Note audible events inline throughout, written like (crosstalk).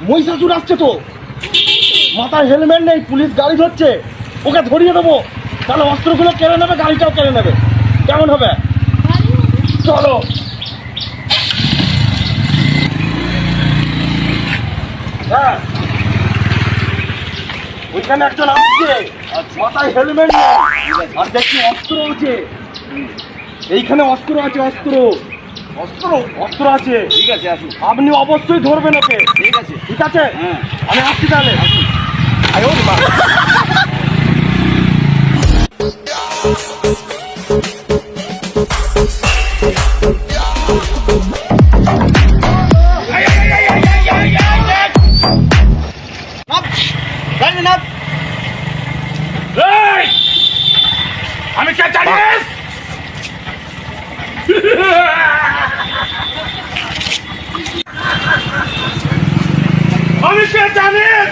মহিষাসুর আসছে তো। মাথায় হেলমেট নেই, পুলিশ গাড়ি ধরছে। ওকে ধরিয়ে দেবো। তাহলে অস্ত্রগুলো কেড়ে নেবে, গাড়িটাও কেড়ে নেবে। কেমন হবে? চলো। হ্যাঁ। ওইখানে একজন আসছে। মাথায় হেলমেট নেই। আর দেখছি অস্ত্র আছে। এইখানে অস্ত্র আছে, অস্ত্র। অস্ত্র অস্ত্র আছে। ঠিক আছে আসুন। আপনি অবশ্যই ধরবেন ওকে। ঠিক আছে। ঠিক আছে? হ্যাঁ। আমি আসছি তাহলে। আয়! আমি কে জানিস? (laughs) আমি কে জানিস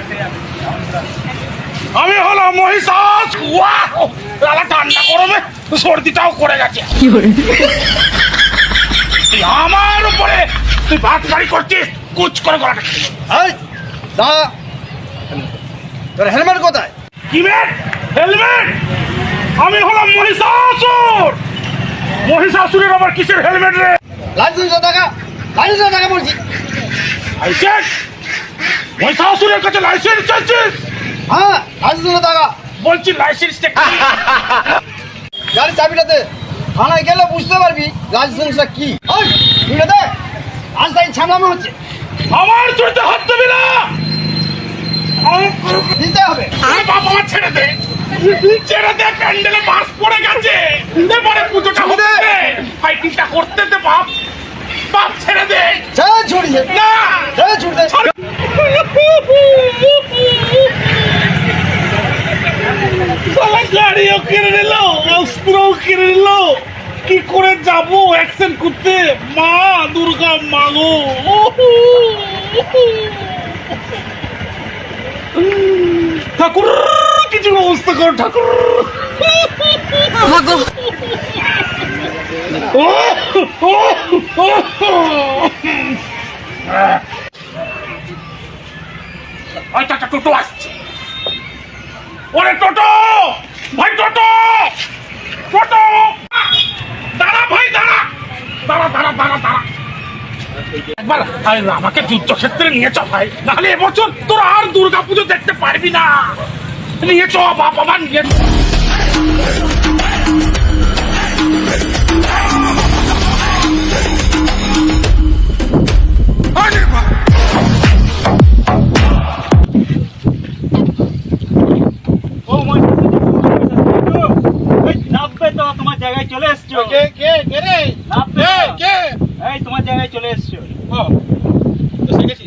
আমি হলো মহিষাস। ওয়াও! লালা ঠান্ডা গরমে সর্দিটাও করে গেছে। তুই আমার উপরে তুই ভাত গাড়ি করছিস কুচ করে গলাটা দাঁড়া তোর হেলমেট কোথায়? কি হেলমেট? আমি হলাম মহিষাসুর। মহিষাসুরের আবার কিসের হেলমেট রে? লাইসেন্স টাকা? লাইসেন্স টাকা বলছি। লাইসেন্স? মহিষাসুরের কাছে লাইসেন্স চাইছিস? হ্যাঁ লাইসেন্স টাকা। বলছি লাইসেন্সটা কি? গাড়ি চাবিটাতে থানায় গেলে বুঝতে পারবি লাইসেন্সটা কি। ওই তুই দে। আজ তাই ছামলামো হচ্ছে। আমার চুরিতে হাত দিবি না। দিতে হবে। আরে বাবা আমার ছেড়ে দে। ছেড়ে দে প্যান্ডেলে বাস পড়ে গেছে। এবারে পুজোটা দে। ফাইটিংটা করতে দে বাপ বাপ। গাড়িও কিনে নিল অস্ত্রও কিনে নিল। কি করে যাব অ্যাকশন করতে? মা দুর্গা মাগো ঠাকুর কিছু ব্যবস্থা কর ঠাকুর। ও, আচ্ছা আচ্ছা টোটো আসছে। ওরে টোটো! ভাই টোটো! টোটো! দাঁড়া ভাই, দাঁড়া! দাঁড়া দাঁড়া দাঁড়া দাঁড়া। একবার আমাকে যুদ্ধক্ষেত্রে নিয়ে চ ভাই। নাহলে এবছর তোর আর দুর্গা পুজো দেখতে পারবি না। নিয়ে চ বাবা মা কে কে কে রে কে কে এই তোমার জায়গায় চলে এসছো। ও এসে গেছি।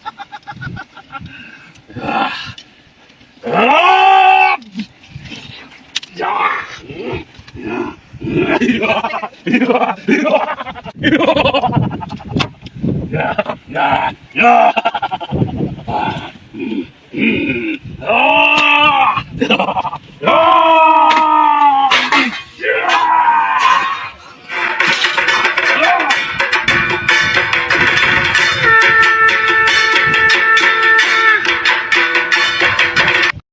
Yeah.